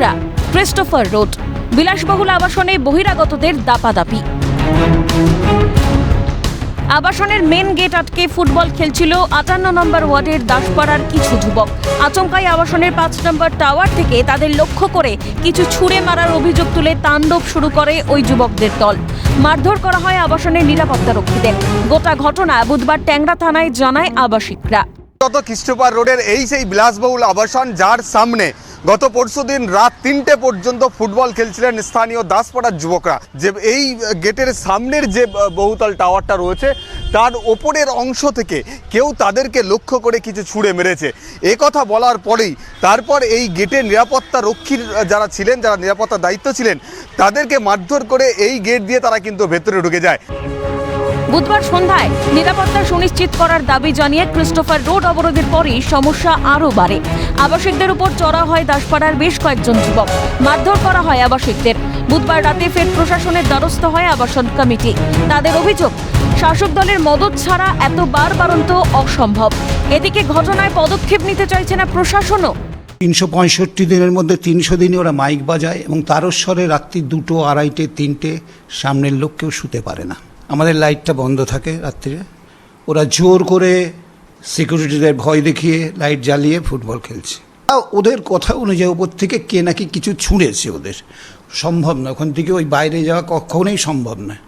ট্যাংরা Christopher road, বিলাসবহুল আবাসনে বহিরাগতদের দাপাদাপি। আবাসনের মেন গেট আটকে ফুটবল খেলছিল আটান্ন নম্বর ওয়ার্ডের দাসপাড়ার কিছু যুবক। আচমকাই আবাসনের পাঁচ নম্বর টাওয়ার থেকে তাদের লক্ষ্য করে কিছু ছুঁড়ে মারার অভিযোগ তুলে তাণ্ডব শুরু করে ওই যুবকদের দল। মারধর করা হয় আবাসনের নিরাপত্তা রক্ষীদের। গোটা ঘটনা বুধবার ট্যাংরা থানায় জানায় আবাসিকরা। গত খ্রিস্টপার রোডের এই সেই বিলাসবহুল আবাসন যার সামনে গত পরশুদিন রাত তিনটে পর্যন্ত ফুটবল খেলছিলেন স্থানীয় দাসপাড়ার যুবকরা। যে এই গেটের সামনের যে বহুতল টাওয়ারটা রয়েছে, তার ওপরের অংশ থেকে কেউ তাদেরকে লক্ষ্য করে কিছু ছুঁড়ে মেরেছে। এ কথা বলার পরেই তারপর এই গেটের নিরাপত্তা রক্ষীর যারা ছিলেন, যারা নিরাপত্তা দায়িত্ব ছিলেন, তাদেরকে মারধর করে এই গেট দিয়ে তারা কিন্তু ভেতরে ঢুকে যায়। বুধবার সন্ধ্যায় নিরাপত্তা সুনিশ্চিত করার দাবি জানিয়ে ক্রিস্টোফার রোড অবরোধের পরই সমস্যা আরও বাড়ে। আবাসিকদের উপর চড়া হয় দাসপাড়ার বেশ কয়েকজন যুবক। মারধর করা হয় আবাসিকদের। বুধবার রাতে ফের প্রশাসনের দ্বারস্থ হয় আবাসন কমিটি। তাদের অভিযোগ, শাসক দলের মদত ছাড়া এত বার বারন্ত অসম্ভব। এদিকে ঘটনায় পদক্ষেপ নিতে চাইছে না প্রশাসনও। তিনশো পঁয়ষট্টি দিনের মধ্যে তিনশো দিনে ওরা মাইক বাজায় এবং তারস্বরে রাত্রি দুটো আড়াইটে তিনটে সামনের লোককেও শুতে পারে না। আমাদের লাইটটা বন্ধ থাকে রাত্রিরে। ওরা জোর করে সিকিউরিটিদের ভয় দেখিয়ে লাইট জ্বালিয়ে ফুটবল খেলছে। ওদের কথা অনুযায়ী ওপর থেকে কে নাকি কিছু ছুঁড়েছে ওদের। সম্ভব না ওখান থেকে ওই বাইরে যাওয়া কখনোই সম্ভব নয়।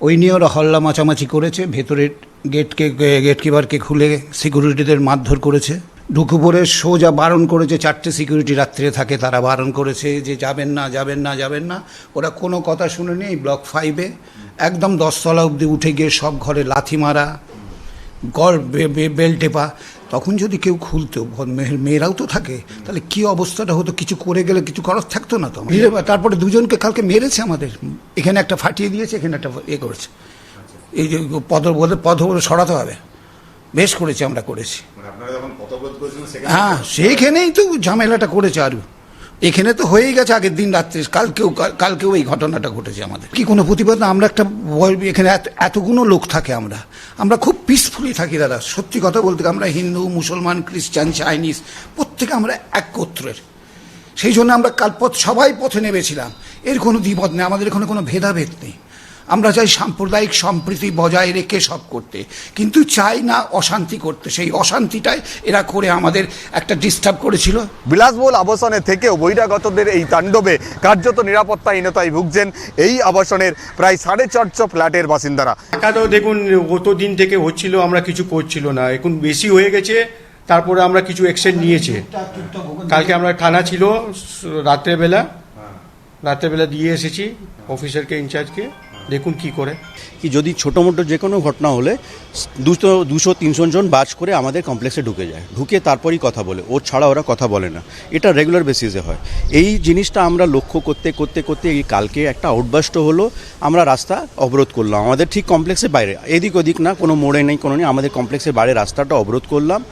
ওই নিয়ে ওরা হল্লা মাচামাচি করেছে। ভেতরের গেটকে গেট কিপারকে খুলে সিকিউরিটিদের মারধর করেছে। ঢুকে পড়ে সোজা বারণ করেছে চারটে সিকিউরিটি রাত্রে থাকে তারা বারণ করেছে যে যাবেন না যাবেন না যাবেন না। ওরা কোনো কথা শুনেনি ব্লক ফাইভে একদম দশতলা অবধি উঠে গিয়ে সব ঘরে লাথি মারা গড় বেল টেপা। তখন যদি কেউ খুলতো মেয়েরাও তো থাকে তাহলে কি অবস্থাটা হতো? কিছু করে গেলে কিছু খরচ থাকতো না তো তারপরে দুজনকে কালকে মেরেছে আমাদের। এখানে একটা ফাটিয়ে দিয়েছে এখানে একটা এ করেছে। এই যে পদ বলে পদ বলে সরাতে হবে। বেশ করেছি আমরা করেছি। হ্যাঁ সেইখানেই তো ঝামেলাটা করেছে আরু এখানে তো হয়েই গেছে আগের দিন রাত্রে কালকেও কালকেও এই ঘটনাটা ঘটেছে আমাদের। কি কোনো প্রতিবাদ না আমরা একটা এখানে এত- এতগুলো লোক থাকে আমরা। আমরা খুব পিসফুলি থাকি দাদা সত্যি কথা বলতে আমরা হিন্দু মুসলমান খ্রিস্টান চাইনিজ প্রত্যেকে আমরা একত্রের। সেই জন্য আমরা কাল পথ সবাই পথে নেমেছিলাম। এর কোনো দ্বিমত নেই আমাদের এখানে কোনো ভেদাভেদ নেই। আমরা চাই সাম্প্রদায়িক সম্প্রীতি বজায় রেখে সব করতে। কিন্তু চাই না অশান্তি করতে। সেই অশান্তিটাই এরা করে আমাদের একটা ডিস্টার্ব করেছিল। বিলাসবহুল আবাসনে থেকেও বহিরাগতদের এই তাণ্ডবে কার্যত নিরাপত্তাহীনতায় ভুগছেন এই আবাসনের প্রায় সাড়ে চারশো ফ্ল্যাটের বাসিন্দারা। টাকা তো দেখুন গত দিন থেকে হচ্ছিল আমরা কিছু করছিল না। এখন বেশি হয়ে গেছে তারপরে আমরা কিছু অ্যাকশন নিয়েছে। কালকে আমরা থানা ছিল রাত্রেবেলা। রাত্রেবেলা দিয়ে এসেছি অফিসারকে ইনচার্জকে দেখুন কি করে। কি যদি ছোটো মোটো যে কোনো ঘটনা হলে দুশো দুশো, তিনশো জন বাজ করে আমাদের কমপ্লেক্সে ঢুকে যায়। ঢুকে তারপরই কথা বলে। ওর ছাড়া ওরা কথা বলে না। এটা রেগুলার বেসিসে হয়। এই জিনিসটা আমরা লক্ষ্য করতে করতে করতে এই কালকে একটা আউটবাস্ট হলো। আমরা রাস্তা অবরোধ করলাম। আমাদের ঠিক কমপ্লেক্সের বাইরে। এদিক ওদিক না, কোনো মোড়ে নেই, কোনো নেই। আমাদের কমপ্লেক্সের বাইরে রাস্তাটা অবরোধ করলাম।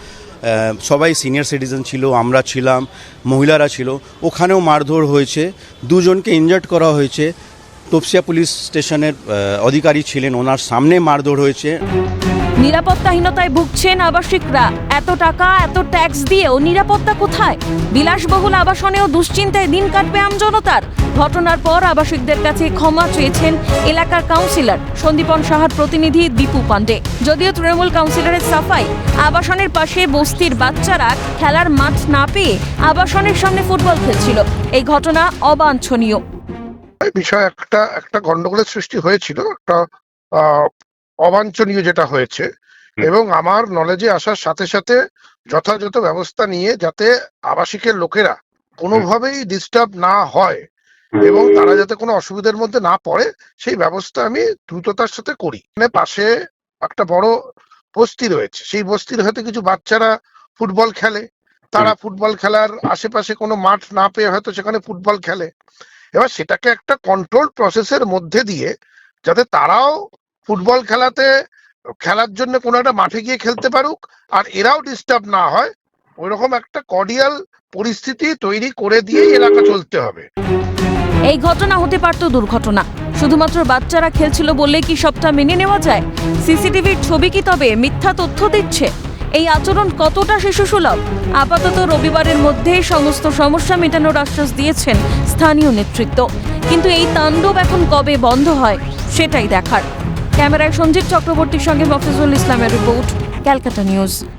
সবাই সিনিয়র সিটিজেন ছিল, আমরা ছিলাম, মহিলারা ছিল। ওখানেও মারধর হয়েছে। দুজনকে ইনজার্ট করা হয়েছে। তপসিয়া পুলিশ স্টেশনের অধিকারী ছিলেন। ওনার সামনে মারধর হয়েছে। নিরাপত্তাহীনতায় ভুগছেন আবাসিকরা। এত টাকা, এত ট্যাক্স দিয়েও নিরাপত্তা কোথায়? বিলাসবহুল আবাসনেও দুশ্চিন্তায় দিন কাটবে আমজনতার ঘটনার পর আবাসিকদের কাছে ক্ষমা চেয়েছেন এলাকার কাউন্সিলর, সন্দীপন সাহার প্রতিনিধি দীপু পান্ডে যদিও তৃণমূল কাউন্সিলরের সাফাই, আবাসনের পাশে বস্তির বাচ্চারা খেলার মাঠ না পেয়ে আবাসনের সামনে ফুটবল খেলছিল। এই ঘটনা অবাঞ্ছনীয়। বিষয়ে একটা একটা গন্ডগোলের সৃষ্টি হয়েছিল একটা অবাঞ্ছনীয় যেটা হয়েছে। এবং আমার নলেজে আসার সাথে সাথে যথাযথ ব্যবস্থা নিয়ে যাতে আবাসিকের লোকেরা কোনোভাবেই ডিস্টার্ব না হয় এবং তারা যাতে কোনো অসুবিধার মধ্যে না পড়ে সেই ব্যবস্থা আমি দ্রুততার সাথে করি। মানে পাশে একটা বড় বস্তি রয়েছে। সেই বস্তির হয়তো কিছু বাচ্চারা ফুটবল খেলে। তারা ফুটবল খেলার আশেপাশে কোনো মাঠ না পেয়ে হয়তো সেখানে ফুটবল খেলে। এবার সেটাকে একটা কন্ট্রোল প্রসেসের মধ্যে দিয়ে যাতে তারাও ফুটবল খেলাতে, খেলার জন্য কোনো একটা মাঠে গিয়ে খেলতে পারুক, আর এরাও ডিস্টার্ব না হয়, ওইরকম একটা কর্ডিয়াল পরিস্থিতি তৈরি করে দিয়েই এলাকা চলতে হবে। এই ঘটনা হতে পারত দুর্ঘটনা। শুধুমাত্র বাচ্চারা খেলছিল বললে কি সবটা মেনে নেওয়া যায়? সিসিটিভির ছবি কি তবে মিথ্যা তথ্য দিচ্ছে? এই আচরণ কতটা শিশুসুলভ? আপাতত রবিবারের মধ্যে সমস্ত সমস্যা মেটানোর আশ্বাস দিয়েছেন স্থানীয় নেতৃত্ব। কিন্তু এই তাণ্ডব এখন কবে বন্ধ হয়, সেটাই দেখার। ক্যামেরায় সঞ্জীব চক্রবর্তীর সঙ্গে মফিজুল ইসলামের রিপোর্ট, ক্যালকাটা নিউজ।